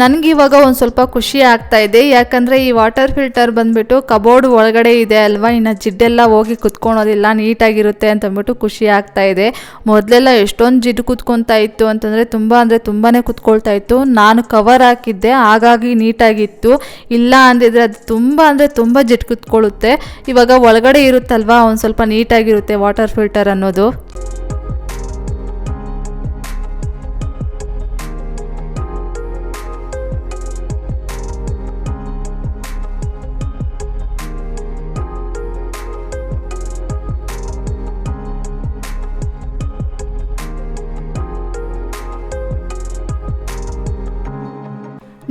ನನಗೆ ಇವಾಗ ಒಂದು ಸ್ವಲ್ಪ ಖುಷಿ ಆಗ್ತಾ ಇದೆ. ಯಾಕಂದರೆ ಈ ವಾಟರ್ ಫಿಲ್ಟರ್ ಬಂದ್ಬಿಟ್ಟು ಕಬೋರ್ಡ್ ಒಳಗಡೆ ಇದೆ ಅಲ್ವಾ? ಇನ್ನು ಜಿಡ್ಡೆಲ್ಲ ಹೋಗಿ ಕುತ್ಕೊಳೋದಿಲ್ಲ, ನೀಟಾಗಿರುತ್ತೆ ಅಂತ ಅಂದ್ಬಿಟ್ಟು ಖುಷಿ ಆಗ್ತಾ ಇದೆ. ಮೊದಲೆಲ್ಲ ಎಷ್ಟೊಂದು ಜಿಡ್ಡು ಕುತ್ಕೊತಾ ಇತ್ತು ಅಂತಂದರೆ ತುಂಬ ಅಂದರೆ ತುಂಬಾ ಕುತ್ಕೊಳ್ತಾ ಇತ್ತು. ನಾನು ಕವರ್ ಹಾಕಿದ್ದೆ, ಹಾಗಾಗಿ ನೀಟಾಗಿತ್ತು. ಇಲ್ಲ ಅಂದಿದ್ರೆ ಅದು ತುಂಬ ಅಂದರೆ ತುಂಬ ಜಿಡ್ಡು ಕುತ್ಕೊಳ್ಳುತ್ತೆ ಇವಾಗ ಒಳಗಡೆ ಇರುತ್ತಲ್ವಾ? ಒಂದು ಸ್ವಲ್ಪ ನೀಟಾಗಿರುತ್ತೆ ವಾಟರ್ ಫಿಲ್ಟರ್ ಅನ್ನೋದು.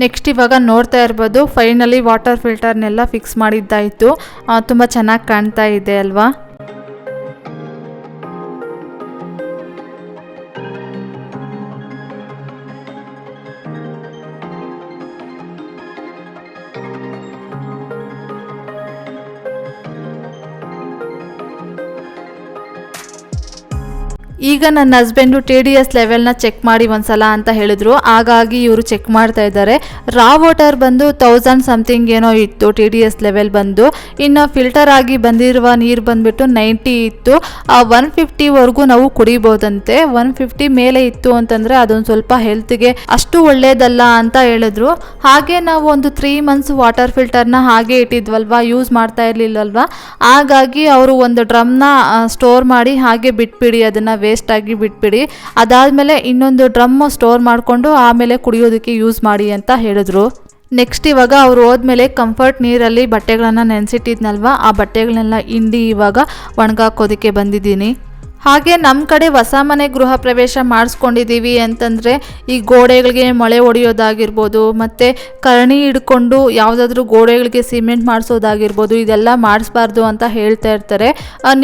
ನೆಕ್ಸ್ಟ್ ಇವಾಗ ನೋಡ್ತಾ ಇರ್ಬೋದು ಫೈನಲಿ ವಾಟರ್ ಫಿಲ್ಟರ್ನೆಲ್ಲ ಫಿಕ್ಸ್ ಮಾಡಿದ್ದಾಯಿತು. ತುಂಬ ಚೆನ್ನಾಗಿ ಕಾಣ್ತಾ ಇದೆ ಅಲ್ವಾ? ಈಗ ನನ್ನ ಹಸ್ಬೆಂಡು ಟಿ ಡಿ ಎಸ್ ಲೆವೆಲ್ನ ಚೆಕ್ ಮಾಡಿ ಒಂದ್ಸಲ ಅಂತ ಹೇಳಿದ್ರು. ಹಾಗಾಗಿ ಇವರು ಚೆಕ್ ಮಾಡ್ತಾ ಇದ್ದಾರೆ. ರಾ ವಾಟರ್ ಬಂದು ತೌಸಂಡ್ ಸಮಥಿಂಗ್ ಏನೋ ಇತ್ತು ಟಿ ಡಿ ಎಸ್ ಲೆವೆಲ್ ಬಂದು. ಇನ್ನು ಫಿಲ್ಟರ್ ಆಗಿ ಬಂದಿರುವ ನೀರು ಬಂದ್ಬಿಟ್ಟು ನೈಂಟಿ ಇತ್ತು. ಆ ಒನ್ ಫಿಫ್ಟಿವರೆಗೂ ನಾವು ಕುಡಿಬೋದಂತೆ. ಒನ್ ಫಿಫ್ಟಿ ಮೇಲೆ ಇತ್ತು ಅಂತಂದರೆ ಅದೊಂದು ಸ್ವಲ್ಪ ಹೆಲ್ತ್ಗೆ ಅಷ್ಟು ಒಳ್ಳೇದಲ್ಲ ಅಂತ ಹೇಳಿದ್ರು. ಹಾಗೆ ನಾವು ಒಂದು ತ್ರೀ ಮಂತ್ಸ್ ವಾಟರ್ ಫಿಲ್ಟರ್ನ ಹಾಗೆ ಇಟ್ಟಿದ್ವಲ್ವಾ? ಯೂಸ್ ಮಾಡ್ತಾ ಇರಲಿಲ್ಲಲ್ವ? ಹಾಗಾಗಿ ಅವರು ಒಂದು ಡ್ರಮ್ನ ಸ್ಟೋರ್ ಮಾಡಿ ಹಾಗೆ ಬಿಟ್ಬಿಡಿ ಅದನ್ನು ವೇಸ್ಟ್ ಆಗಿ ಬಿಟ್ಬಿಡಿ. ಅದಾದಮೇಲೆ ಇನ್ನೊಂದು ಡ್ರಮ್ ಸ್ಟೋರ್ ಮಾಡಿಕೊಂಡು ಆಮೇಲೆ ಕುಡಿಯೋದಕ್ಕೆ ಯೂಸ್ ಮಾಡಿ ಅಂತ ಹೇಳಿದ್ರು. ನೆಕ್ಸ್ಟ್ ಇವಾಗ ಅವ್ರು ಹೋದ್ಮೇಲೆ ಕಂಫರ್ಟ್ ನೀರಲ್ಲಿ ಬಟ್ಟೆಗಳನ್ನು ನೆನೆಸಿಟ್ಟಿದ್ನಲ್ವ? ಆ ಬಟ್ಟೆಗಳನ್ನೆಲ್ಲ ಹಿಂಡಿ ಇವಾಗ ಒಣಗಾಕೋದಕ್ಕೆ ಬಂದಿದ್ದೀನಿ. ಹಾಗೆ ನಮ್ಮ ಕಡೆ ಹೊಸ ಮನೆ ಗೃಹ ಪ್ರವೇಶ ಮಾಡಿಸ್ಕೊಂಡಿದ್ದೀವಿ ಅಂತಂದರೆ ಈ ಗೋಡೆಗಳಿಗೆ ಮಳೆ ಹೊಡೆಯೋದಾಗಿರ್ಬೋದು ಮತ್ತು ಕರಣಿ ಹಿಡ್ಕೊಂಡು ಯಾವುದಾದ್ರೂ ಗೋಡೆಗಳಿಗೆ ಸಿಮೆಂಟ್ ಮಾಡಿಸೋದಾಗಿರ್ಬೋದು, ಇದೆಲ್ಲ ಮಾಡಿಸ್ಬಾರ್ದು ಅಂತ ಹೇಳ್ತಾ ಇರ್ತಾರೆ.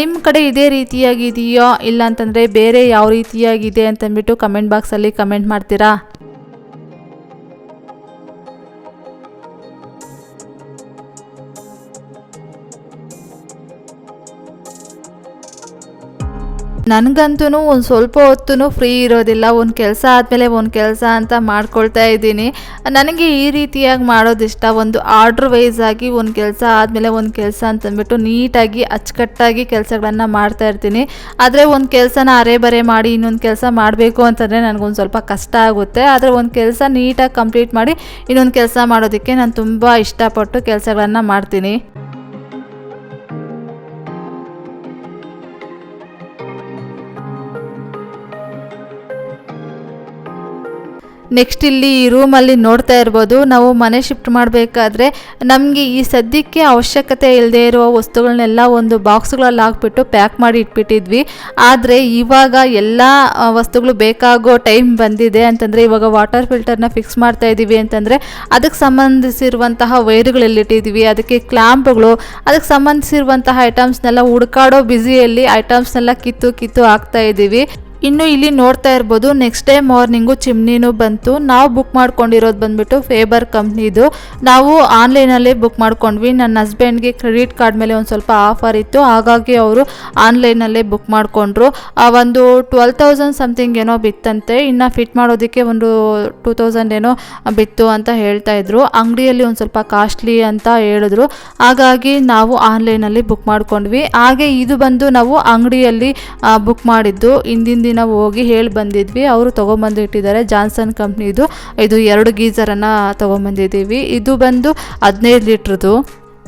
ನಿಮ್ಮ ಕಡೆ ಇದೇ ರೀತಿಯಾಗಿದೆಯೋ? ಇಲ್ಲ ಅಂತಂದರೆ ಬೇರೆ ಯಾವ ರೀತಿಯಾಗಿದೆ ಅಂತಂದ್ಬಿಟ್ಟು ಕಮೆಂಟ್ ಬಾಕ್ಸಲ್ಲಿ ಕಮೆಂಟ್ ಮಾಡ್ತೀರಾ? ನನಗಂತೂ ಒಂದು ಸ್ವಲ್ಪ ಹೊತ್ತು ಫ್ರೀ ಇರೋದಿಲ್ಲ, ಒಂದು ಕೆಲಸ ಆದಮೇಲೆ ಒಂದು ಕೆಲಸ ಅಂತ ಮಾಡ್ಕೊಳ್ತಾ ಇದ್ದೀನಿ. ನನಗೆ ಈ ರೀತಿಯಾಗಿ ಮಾಡೋದು ಇಷ್ಟ ಒಂದು ಆರ್ಡ್ರ್ ವೈಸ್ ಆಗಿ ಒಂದು ಕೆಲಸ ಆದಮೇಲೆ ಒಂದು ಕೆಲಸ ಅಂತಂದ್ಬಿಟ್ಟು ನೀಟಾಗಿ, ಅಚ್ಚುಕಟ್ಟಾಗಿ ಕೆಲಸಗಳನ್ನು ಮಾಡ್ತಾ ಇರ್ತೀನಿ. ಆದರೆ ಒಂದು ಕೆಲಸನ ಅರೆ ಬರೆ ಮಾಡಿ ಇನ್ನೊಂದು ಕೆಲಸ ಮಾಡಬೇಕು ಅಂತಂದರೆ ನನಗೊಂದು ಸ್ವಲ್ಪ ಕಷ್ಟ ಆಗುತ್ತೆ. ಆದರೆ ಒಂದು ಕೆಲಸ ನೀಟಾಗಿ ಕಂಪ್ಲೀಟ್ ಮಾಡಿ ಇನ್ನೊಂದು ಕೆಲಸ ಮಾಡೋದಕ್ಕೆ ನಾನು ತುಂಬ ಇಷ್ಟಪಟ್ಟು ಕೆಲಸಗಳನ್ನು ಮಾಡ್ತೀನಿ. ನೆಕ್ಸ್ಟ್ ಇಲ್ಲಿ ಈ ರೂಮಲ್ಲಿ ನೋಡ್ತಾ ಇರ್ಬೋದು, ನಾವು ಮನೆ ಶಿಫ್ಟ್ ಮಾಡಬೇಕಾದ್ರೆ ನಮಗೆ ಈ ಸದ್ಯಕ್ಕೆ ಅವಶ್ಯಕತೆ ಇಲ್ಲದೆ ಇರುವ ವಸ್ತುಗಳನ್ನೆಲ್ಲ ಒಂದು ಬಾಕ್ಸ್ಗಳಲ್ಲಿ ಹಾಕ್ಬಿಟ್ಟು ಪ್ಯಾಕ್ ಮಾಡಿ ಇಟ್ಬಿಟ್ಟಿದ್ವಿ. ಆದರೆ ಇವಾಗ ಎಲ್ಲ ವಸ್ತುಗಳು ಬೇಕಾಗೋ ಟೈಮ್ ಬಂದಿದೆ ಅಂತಂದರೆ ಇವಾಗ ವಾಟರ್ ಫಿಲ್ಟರ್ನ ಫಿಕ್ಸ್ ಮಾಡ್ತಾ ಇದ್ದೀವಿ ಅಂತಂದರೆ ಅದಕ್ಕೆ ಸಂಬಂಧಿಸಿರುವಂತಹ ವೈರ್ಗಳೆಲ್ಲಿಟ್ಟಿದ್ವಿ ಅದಕ್ಕೆ ಕ್ಲ್ಯಾಂಪ್ಗಳು ಅದಕ್ಕೆ ಸಂಬಂಧಿಸಿರುವಂತಹ ಐಟಮ್ಸ್ನೆಲ್ಲ ಹುಡುಕಾಡೋ ಬ್ಯುಸಿಯಲ್ಲಿ ಐಟಮ್ಸ್ನೆಲ್ಲ ಕಿತ್ತು ಕಿತ್ತು ಹಾಕ್ತಾ ಇದ್ದೀವಿ. ಇನ್ನು ಇಲ್ಲಿ ನೋಡ್ತಾ ಇರ್ಬೋದು ನೆಕ್ಸ್ಟ್ ಡೇ ಮಾರ್ನಿಂಗು ಚಿಮ್ನಿನೂ ಬಂತು. ನಾವು ಬುಕ್ ಮಾಡ್ಕೊಂಡಿರೋದು ಬಂದ್ಬಿಟ್ಟು ಫೇಬರ್ ಕಂಪ್ನಿದು. ನಾವು ಆನ್ಲೈನಲ್ಲೇ ಬುಕ್ ಮಾಡ್ಕೊಂಡ್ವಿ. ನನ್ನ ಹಸ್ಬೆಂಡ್ಗೆ ಕ್ರೆಡಿಟ್ ಕಾರ್ಡ್ ಮೇಲೆ ಒಂದು ಸ್ವಲ್ಪ ಆಫರ್ ಇತ್ತು. ಹಾಗಾಗಿ ಅವರು ಆನ್ಲೈನಲ್ಲೇ ಬುಕ್ ಮಾಡಿಕೊಂಡ್ರು. ಒಂದು ಟ್ವೆಲ್ ತೌಸಂಡ್ ಸಮಥಿಂಗ್ ಏನೋ ಬಿತ್ತಂತೆ. ಇನ್ನು ಫಿಟ್ ಮಾಡೋದಕ್ಕೆ ಒಂದು ಟೂ ತೌಸಂಡ್ ಏನೋ ಬಿತ್ತು ಅಂತ ಹೇಳ್ತಾ ಇದ್ರು. ಅಂಗಡಿಯಲ್ಲಿ ಒಂದು ಸ್ವಲ್ಪ ಕಾಸ್ಟ್ಲಿ ಅಂತ ಹೇಳಿದ್ರು. ಹಾಗಾಗಿ ನಾವು ಆನ್ಲೈನಲ್ಲಿ ಬುಕ್ ಮಾಡ್ಕೊಂಡ್ವಿ. ಹಾಗೆ ಇದು ಬಂದು ನಾವು ಅಂಗಡಿಯಲ್ಲಿ ಬುಕ್ ಮಾಡಿದ್ದು. ಹಿಂದಿನ ದಿನ ಹೋಗಿ ಹೇಳಿ ಬಂದಿದ್ವಿ. ಅವರು ತೊಗೊಂಬಂದು ಇಟ್ಟಿದ್ದಾರೆ. ಜಾನ್ಸನ್ ಕಂಪ್ನಿದು. ಇದು ಎರಡು ಗೀಸರನ್ನು ತೊಗೊಂಬಂದಿದ್ದೀವಿ. ಇದು ಬಂದು ಹದಿನೈದು ಲೀಟ್ರದು.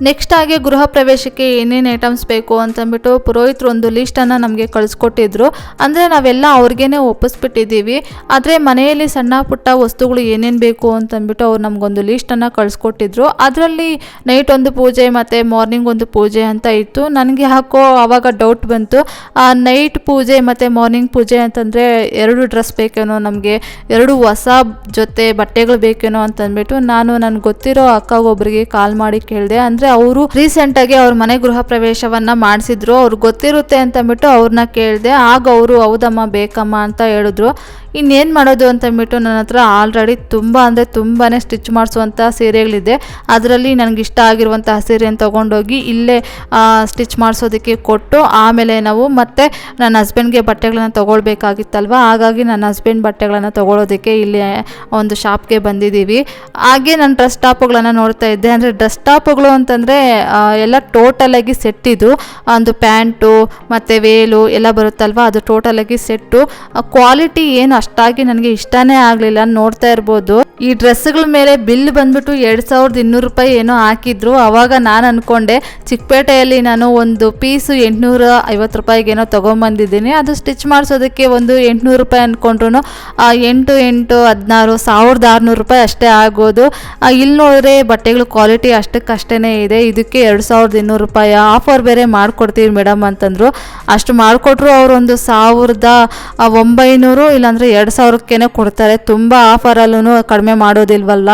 ನೆಕ್ಸ್ಟ್ ಹಾಗೆ ಗೃಹ ಪ್ರವೇಶಕ್ಕೆ ಏನೇನು ಐಟಮ್ಸ್ ಬೇಕು ಅಂತಂದ್ಬಿಟ್ಟು ಪುರೋಹಿತರು ಒಂದು ಲಿಸ್ಟನ್ನು ನಮಗೆ ಕಳಿಸ್ಕೊಟ್ಟಿದ್ರು. ಅಂದರೆ ನಾವೆಲ್ಲ ಅವ್ರಿಗೇ ಒಪ್ಪಿಸ್ಬಿಟ್ಟಿದ್ದೀವಿ. ಆದರೆ ಮನೆಯಲ್ಲಿ ಸಣ್ಣ ಪುಟ್ಟ ವಸ್ತುಗಳು ಏನೇನು ಬೇಕು ಅಂತಂದ್ಬಿಟ್ಟು ಅವ್ರು ನಮಗೊಂದು ಲಿಸ್ಟನ್ನು ಕಳಿಸ್ಕೊಟ್ಟಿದ್ರು. ಅದರಲ್ಲಿ ನೈಟ್ ಒಂದು ಪೂಜೆ ಮತ್ತು ಮಾರ್ನಿಂಗ್ ಒಂದು ಪೂಜೆ ಅಂತ ಇತ್ತು. ನನಗೆ ಹಾಕೋ ಆವಾಗ ಡೌಟ್ ಬಂತು. ನೈಟ್ ಪೂಜೆ ಮತ್ತು ಮಾರ್ನಿಂಗ್ ಪೂಜೆ ಅಂತಂದರೆ ಎರಡು ಡ್ರೆಸ್ ಬೇಕೇನೋ ನಮಗೆ, ಎರಡು ಹೊಸ ಜೊತೆ ಬಟ್ಟೆಗಳು ಬೇಕೇನೋ ಅಂತಂದ್ಬಿಟ್ಟು ನಾನು ನನಗೆ ಗೊತ್ತಿರೋ ಅಕ್ಕ ಒಬ್ಬರಿಗೆ ಕಾಲ್ ಮಾಡಿ ಕೇಳಿದೆ. ಅಂದರೆ ಅವರು ರೀಸೆಂಟ್ ಆಗಿ ಅವ್ರ ಮನೆ ಗೃಹ ಪ್ರವೇಶವನ್ನ ಮಾಡಿಸಿದ್ರು. ಅವ್ರಿಗೆ ಗೊತ್ತಿರುತ್ತೆ ಅಂತ ಬಿಟ್ಟು ಅವ್ರನ್ನ ಕೇಳಿದೆ, ಆಗ ಅವರು ಹೌದಮ್ಮ, ಬೇಕಮ್ಮ ಅಂತ ಹೇಳಿದ್ರು. ಇನ್ನೇನು ಮಾಡೋದು ಅಂತಂದ್ಬಿಟ್ಟು ನನ್ನ ಹತ್ರ ಆಲ್ರೆಡಿ ತುಂಬ ಅಂದರೆ ತುಂಬಾ ಸ್ಟಿಚ್ ಮಾಡಿಸುವಂಥ ಸೀರೆಗಳಿದೆ. ಅದರಲ್ಲಿ ನನಗೆ ಇಷ್ಟ ಆಗಿರುವಂತಹ ಸೀರೆಯನ್ನು ತೊಗೊಂಡೋಗಿ ಇಲ್ಲೇ ಸ್ಟಿಚ್ ಮಾಡಿಸೋದಕ್ಕೆ ಕೊಟ್ಟು ಆಮೇಲೆ ನಾವು ಮತ್ತೆ ನನ್ನ ಹಸ್ಬೆಂಡ್ಗೆ ಬಟ್ಟೆಗಳನ್ನು ತೊಗೊಳ್ಬೇಕಾಗಿತ್ತಲ್ವ? ಹಾಗಾಗಿ ನನ್ನ ಹಸ್ಬೆಂಡ್ ಬಟ್ಟೆಗಳನ್ನು ತೊಗೊಳೋದಕ್ಕೆ ಇಲ್ಲಿ ಒಂದು ಶಾಪ್ಗೆ ಬಂದಿದ್ದೀವಿ. ಹಾಗೆ ನಾನು ಡ್ರೆಸ್ ಟಾಪ್ಗಳನ್ನು ನೋಡ್ತಾ ಇದ್ದೆ. ಅಂದರೆ ಡ್ರೆಸ್ ಟಾಪ್ಗಳು ಅಂತಂದರೆ ಎಲ್ಲ ಟೋಟಲಾಗಿ ಸೆಟ್ಟಿದ್ದು ಒಂದು ಪ್ಯಾಂಟು, ಮತ್ತು ವೇಲು ಎಲ್ಲ ಬರುತ್ತಲ್ವ? ಅದು ಟೋಟಲಾಗಿ ಸೆಟ್ಟು ಕ್ವಾಲಿಟಿ ಏನು ಅಷ್ಟಾಗಿ ನನಗೆ ಇಷ್ಟನೇ ಆಗಲಿಲ್ಲ ನೋಡ್ತಾ ಇರ್ಬೋದು. ಈ ಡ್ರೆಸ್ಗಳ ಮೇಲೆ ಬಿಲ್ ಬಂದ್ಬಿಟ್ಟು ಎರಡು ಸಾವಿರದ ಇನ್ನೂರು ರೂಪಾಯಿ ಏನೋ ಹಾಕಿದ್ರು. ಆವಾಗ ನಾನು ಅಂದ್ಕೊಂಡೆ ಚಿಕ್ಕಪೇಟೆಯಲ್ಲಿ ನಾನು ಒಂದು ಪೀಸು ಎಂಟುನೂರ ಐವತ್ತು ರೂಪಾಯಿಗೇನೋ ತೊಗೊಂಬಂದಿದ್ದೀನಿ. ಅದು ಸ್ಟಿಚ್ ಮಾಡಿಸೋದಕ್ಕೆ ಒಂದು ಎಂಟುನೂರು ರೂಪಾಯಿ ಅಂದ್ಕೊಂಡ್ರು ಎಂಟು ಎಂಟು ಹದಿನಾರು ಸಾವಿರದ ಆರುನೂರು ರೂಪಾಯಿ ಅಷ್ಟೇ ಆಗೋದು. ಇಲ್ಲಿ ನೋಡಿದ್ರೆ ಬಟ್ಟೆಗಳ ಕ್ವಾಲಿಟಿ ಅಷ್ಟಕ್ಕಷ್ಟೇ ಇದೆ. ಇದಕ್ಕೆ ಎರಡು ಸಾವಿರದ ಇನ್ನೂರು ರೂಪಾಯಿ ಆಫರ್ ಬೇರೆ ಮಾಡಿಕೊಡ್ತೀವಿ ಮೇಡಮ್ ಅಂತಂದರು. ಅಷ್ಟು ಮಾಡಿಕೊಟ್ರು ಅವರು ಒಂದು ಸಾವಿರದ ಒಂಬೈನೂರು ಇಲ್ಲಾಂದರೆ ಎರಡು ಸಾವಿರಕ್ಕೇನೆ ಕೊಡ್ತಾರೆ. ತುಂಬ ಆಫರಲ್ಲೂ ಕಡಿಮೆ ಮಾಡೋದಿಲ್ವಲ್ಲ?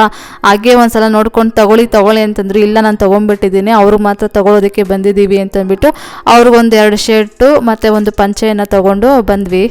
ಹಾಗೆ ಒಂದ್ಸಲ ನೋಡ್ಕೊಂಡು ತಗೊಳ್ಳಿ ತಗೊಳ್ಳಿ ಅಂತಂದ್ರು, ಇಲ್ಲ ನಾನು ತೊಗೊಂಡ್ಬಿಟ್ಟಿದ್ದೀನಿ, ಅವರು ಮಾತ್ರ ತಗೊಳ್ಳೋದಕ್ಕೆ ಬಂದಿದ್ದೀವಿ ಅಂತಂದ್ಬಿಟ್ಟು ಅವ್ರಿಗೊಂದು ಎರಡು ಶರ್ಟು ಮತ್ತು ಒಂದು ಪಂಚೆಯನ್ನು ತಗೊಂಡು ಬಂದ್ವಿ.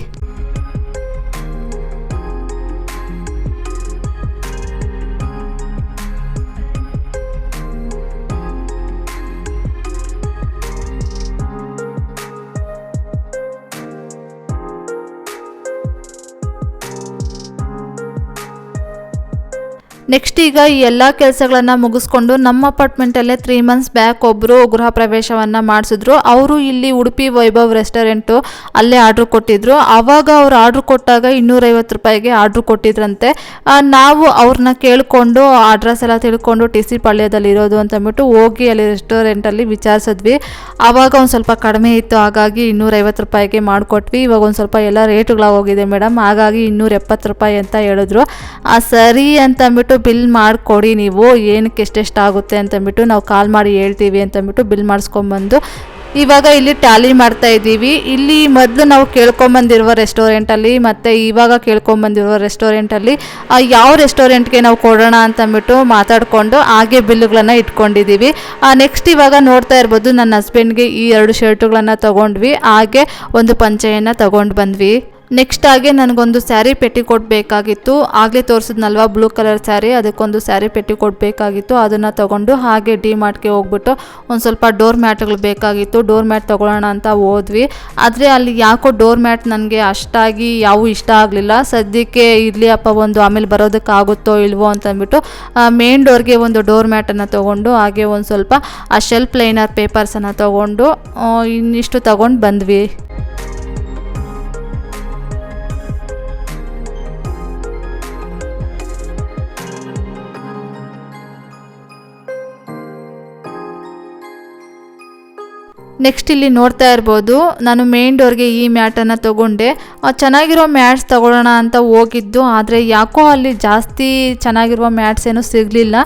ನೆಕ್ಸ್ಟ್ ಈಗ ಈ ಎಲ್ಲ ಕೆಲಸಗಳನ್ನು ಮುಗಿಸ್ಕೊಂಡು ನಮ್ಮ ಅಪಾರ್ಟ್ಮೆಂಟಲ್ಲೇ ತ್ರೀ ಮಂತ್ಸ್ ಬ್ಯಾಕ್ ಒಬ್ಬರು ಗೃಹ ಪ್ರವೇಶವನ್ನು ಮಾಡಿಸಿದ್ರು. ಅವರು ಇಲ್ಲಿ ಉಡುಪಿ ವೈಭವ್ ರೆಸ್ಟೋರೆಂಟು ಅಲ್ಲೇ ಆರ್ಡ್ರ್ ಕೊಟ್ಟಿದ್ರು. ಆವಾಗ ಅವ್ರು ಆರ್ಡ್ರ್ ಕೊಟ್ಟಾಗ ಇನ್ನೂರೈವತ್ತು ರೂಪಾಯಿಗೆ ಆರ್ಡ್ರ್ ಕೊಟ್ಟಿದ್ರಂತೆ. ನಾವು ಅವ್ರನ್ನ ಕೇಳಿಕೊಂಡು ಅಡ್ರೆಸ್ ಎಲ್ಲ ತಿಳ್ಕೊಂಡು ಟಿ ಸಿ ಪಾಳ್ಯದಲ್ಲಿ ಇರೋದು ಅಂತಂದ್ಬಿಟ್ಟು ಹೋಗಿ ಅಲ್ಲಿ ರೆಸ್ಟೋರೆಂಟಲ್ಲಿ ವಿಚಾರಿಸಿದ್ವಿ. ಆವಾಗ ಒಂದು ಸ್ವಲ್ಪ ಕಡಿಮೆ ಇತ್ತು. ಹಾಗಾಗಿ ಇನ್ನೂರೈವತ್ತು ರೂಪಾಯಿಗೆ ಮಾಡಿಕೊಟ್ವಿ. ಇವಾಗ ಒಂದು ಸ್ವಲ್ಪ ಎಲ್ಲ ರೇಟುಗಳಾಗೋಗಿದೆ ಮೇಡಮ್. ಹಾಗಾಗಿ ಇನ್ನೂರ ಎಪ್ಪತ್ತು ರೂಪಾಯಿ ಅಂತ ಹೇಳಿದ್ರು. ಆ, ಸರಿ ಅಂತಂದ್ಬಿಟ್ಟು ಬಿಲ್ ಮಾಡಿಕೊಡಿ ನೀವು, ಏನಕ್ಕೆ ಎಷ್ಟೆಷ್ಟು ಆಗುತ್ತೆ ಅಂತಂದ್ಬಿಟ್ಟು ನಾವು ಕಾಲ್ ಮಾಡಿ ಹೇಳ್ತೀವಿ ಅಂತಂದ್ಬಿಟ್ಟು ಬಿಲ್ ಮಾಡಿಸ್ಕೊಂಬಂದು. ಇವಾಗ ಇಲ್ಲಿ ಟ್ಯಾಲಿ ಮಾಡ್ತಾ ಇದ್ದೀವಿ. ಇಲ್ಲಿ ಮೊದಲು ನಾವು ಕೇಳ್ಕೊಂಬಂದಿರುವ ರೆಸ್ಟೋರೆಂಟಲ್ಲಿ ಮತ್ತು ಇವಾಗ ಕೇಳ್ಕೊಂಬಂದಿರುವ ರೆಸ್ಟೋರೆಂಟಲ್ಲಿ ಯಾವ ರೆಸ್ಟೋರೆಂಟ್ಗೆ ನಾವು ಕೊಡೋಣ ಅಂತಂದ್ಬಿಟ್ಟು ಮಾತಾಡಿಕೊಂಡು ಹಾಗೆ ಬಿಲ್ಲುಗಳನ್ನು ಇಟ್ಕೊಂಡಿದ್ದೀವಿ. ನೆಕ್ಸ್ಟ್ ಇವಾಗ ನೋಡ್ತಾ ಇರ್ಬೋದು, ನನ್ನ ಹಸ್ಬೆಂಡ್ಗೆ ಈ ಎರಡು ಶರ್ಟುಗಳನ್ನು ತೊಗೊಂಡ್ವಿ. ಹಾಗೆ ಒಂದು ಪಂಚೆಯನ್ನು ತೊಗೊಂಡು ಬಂದ್ವಿ. ನೆಕ್ಸ್ಟ್ ಆಗಿ ನನಗೊಂದು ಸ್ಯಾರಿ ಪೆಟ್ಟಿ ಕೊಡಬೇಕಾಗಿತ್ತು. ಆಗಲೇ ತೋರಿಸಿದ್ನಲ್ವ ಬ್ಲೂ ಕಲರ್ ಸ್ಯಾರಿ, ಅದಕ್ಕೊಂದು ಸ್ಯಾರಿ ಪೆಟ್ಟಿ ಕೊಡಬೇಕಾಗಿತ್ತು. ಅದನ್ನು ತಗೊಂಡು ಹಾಗೆ ಡಿ ಮಾರ್ಟ್ಗೆ ಹೋಗ್ಬಿಟ್ಟು ಒಂದು ಸ್ವಲ್ಪ ಡೋರ್ ಮ್ಯಾಟ್ಗಳು ಬೇಕಾಗಿತ್ತು. ಡೋರ್ ಮ್ಯಾಟ್ ತೊಗೊಳ್ಳೋಣ ಅಂತ ಹೋದ್ವಿ. ಆದರೆ ಅಲ್ಲಿ ಯಾಕೋ ಡೋರ್ ಮ್ಯಾಟ್ ನನಗೆ ಅಷ್ಟಾಗಿ ಯಾವೂ ಇಷ್ಟ ಆಗಲಿಲ್ಲ. ಸದ್ಯಕ್ಕೆ ಇರಲಿ ಅಪ್ಪ ಒಂದು ಆಮೇಲೆ ಬರೋದಕ್ಕಾಗುತ್ತೋ ಇಲ್ವೋ ಅಂತಂದ್ಬಿಟ್ಟು ಮೇನ್ ಡೋರ್ಗೆ ಒಂದು ಡೋರ್ ಮ್ಯಾಟನ್ನು ತೊಗೊಂಡು ಹಾಗೆ ಒಂದು ಸ್ವಲ್ಪ ಆ ಶೆಲ್ಫ್ ಲೈನರ್ ಪೇಪರ್ಸನ್ನು ತೊಗೊಂಡು ಇನ್ನಿಷ್ಟು ತೊಗೊಂಡು ಬಂದ್ವಿ. ನೆಕ್ಸ್ಟ್ ಇಲ್ಲಿ ನೋಡ್ತಾ ಇರ್ಬೋದು, ನಾನು ಮೇನ್ ಡೋರ್ಗೆ ಈ ಮ್ಯಾಟನ್ನು ತೊಗೊಂಡೆ. ಚೆನ್ನಾಗಿರೋ ಮ್ಯಾಟ್ಸ್ ತಗೊಳ್ಳೋಣ ಅಂತ ಹೋಗಿದ್ದು, ಆದರೆ ಯಾಕೋ ಅಲ್ಲಿ ಜಾಸ್ತಿ ಚೆನ್ನಾಗಿರುವ ಮ್ಯಾಟ್ಸ್ ಏನೂ ಸಿಗಲಿಲ್ಲ.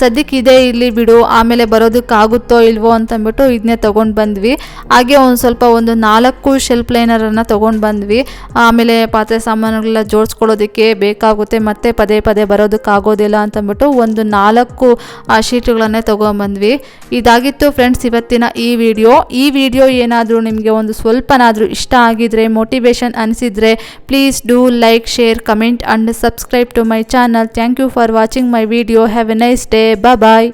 ಸದ್ಯಕ್ಕೆ ಇದೇ ಇಲ್ಲಿ ಬಿಡು, ಆಮೇಲೆ ಬರೋದಕ್ಕಾಗುತ್ತೋ ಇಲ್ವೋ ಅಂತಂದ್ಬಿಟ್ಟು ಇದನ್ನೇ ತೊಗೊಂಡು ಬಂದ್ವಿ. ಹಾಗೆ ಒಂದು ಸ್ವಲ್ಪ ಒಂದು ನಾಲ್ಕು ಶೆಲ್ಫ್ ಲೈನರನ್ನು ತೊಗೊಂಡು ಬಂದ್ವಿ. ಆಮೇಲೆ ಪಾತ್ರೆ ಸಾಮಾನುಗಳೆಲ್ಲ ಜೋಡಿಸ್ಕೊಳ್ಳೋದಕ್ಕೆ ಬೇಕಾಗುತ್ತೆ, ಮತ್ತೆ ಪದೇ ಪದೇ ಬರೋದಕ್ಕಾಗೋದಿಲ್ಲ ಅಂತಂದ್ಬಿಟ್ಟು ಒಂದು ನಾಲ್ಕು ಶೀಟ್ಗಳನ್ನೇ ತೊಗೊಂಬಂದ್ವಿ. ಇದಾಗಿತ್ತು ಫ್ರೆಂಡ್ಸ್ ಇವತ್ತಿನ ಈ ವಿಡಿಯೋ ಈ ವಿಡಿಯೋ ಏನಾದರೂ ನಿಮಗೆ ಒಂದು ಸ್ವಲ್ಪನಾದರೂ ಇಷ್ಟ ಆಗಿದ್ರೆ motivation ಅನಿಸಿದರೆ please do like share comment and subscribe to my channel thank you for watching my video have a nice day bye